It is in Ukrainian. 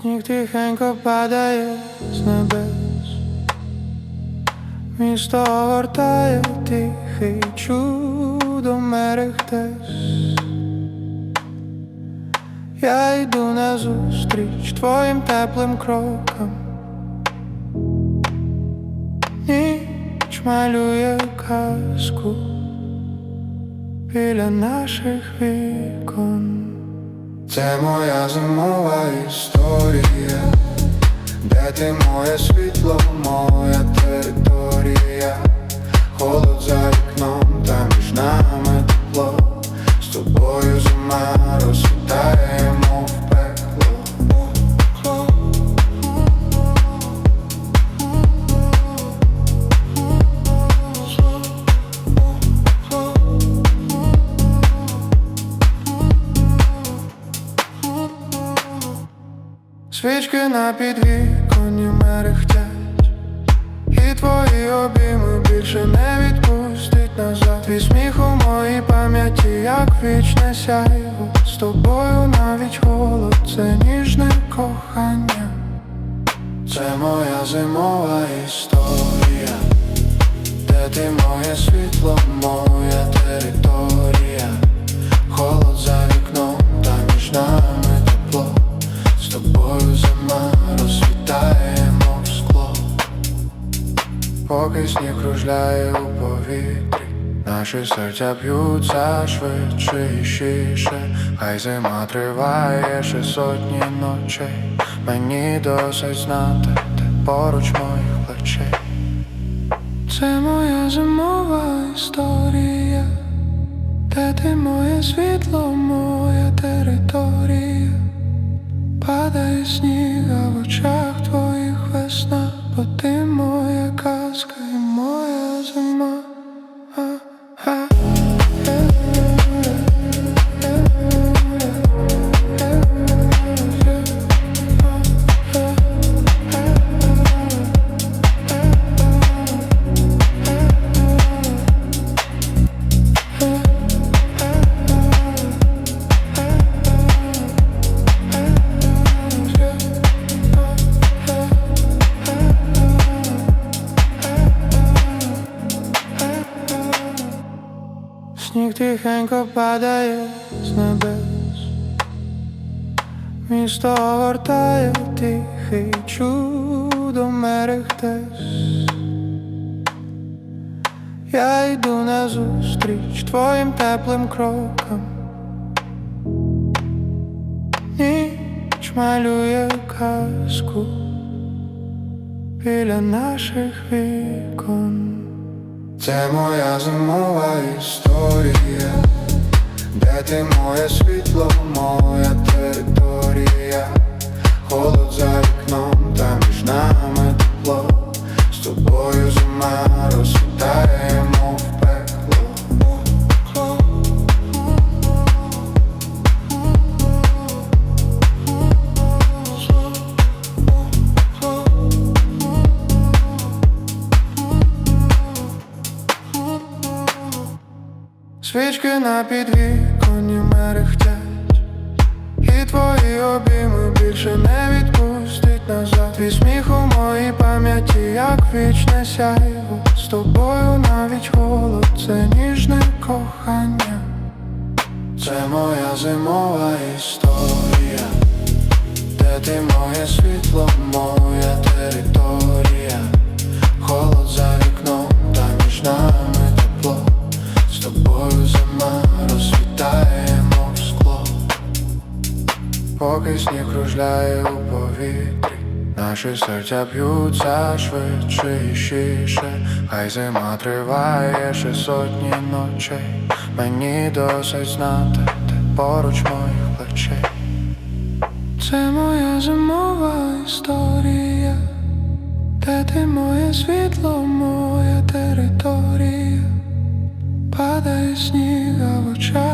Сніг тихенько падає з небес, місто огортає тихий чудом мерехтес. Я йду назустріч твоїм теплим крокам. Ніч малює казку біля наших вікон. Це моя зимова історія, де ти моє світло, моя територія, холод за вікном, Свічки на підвіконні мерехтять. І твої обійми більше не відпустить назад. Твій сміх у моїй пам'яті, як вічне сяйво. З тобою навіть холод, це ніжне кохання. Це моя зимова історія. Де ти моє світло, моя поки сніг кружляє у повітрі, наші серця б'ються швидше і щіше, хай зима триває ще сотні ночей. Мені досить знати, ти поруч моїх плечей. Це моя зимова історія, де ти моє світло, моя територія. Падає сніг, а в очах Сніг тихенько падає з небес, місто огортає тихий чудом мерехтес. Я йду назустріч твоїм теплим крокам. Ніч малює казку біля наших вікон. Це моя зимова історія, де ти моє світло, моя територія, холод за вікном, та між нами тепло, з тобою Свічки на підвіконні мерехтять. І твої обійми більше не відпустить назад. Твій сміх у моїй пам'яті, як вічне сяйво. З тобою навіть холод, це ніжне кохання. Це моя зимова історія. Де ти тобою зима розсвітає, мов скло, поки сніг кружляє у повітрі, наші серця б'ються швидше і щіше, хай зима триває ще сотні ночей. Мені досить знати, ти поруч моїх плечей. Це моя зимова історія, де ти моє світло, моя територія. Падає сніга в очах